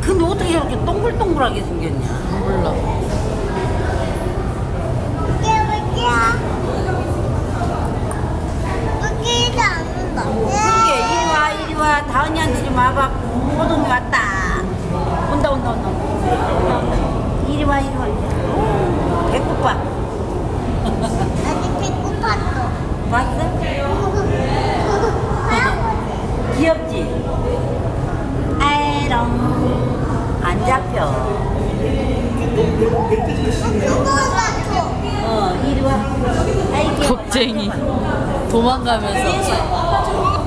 근데 어떻게 저렇게 동글동글하게 생겼냐? 몰라. 그러게 이리 와 이리 와 다은이한테 좀 와봐 호동이 왔다 온다 온다 온다 이리 와 이리 와 오, 배고파 봤어? 귀엽지? 아이롱 안 잡혀 어 이리 와 아이 귀여워. 겁쟁이. 도망가면서.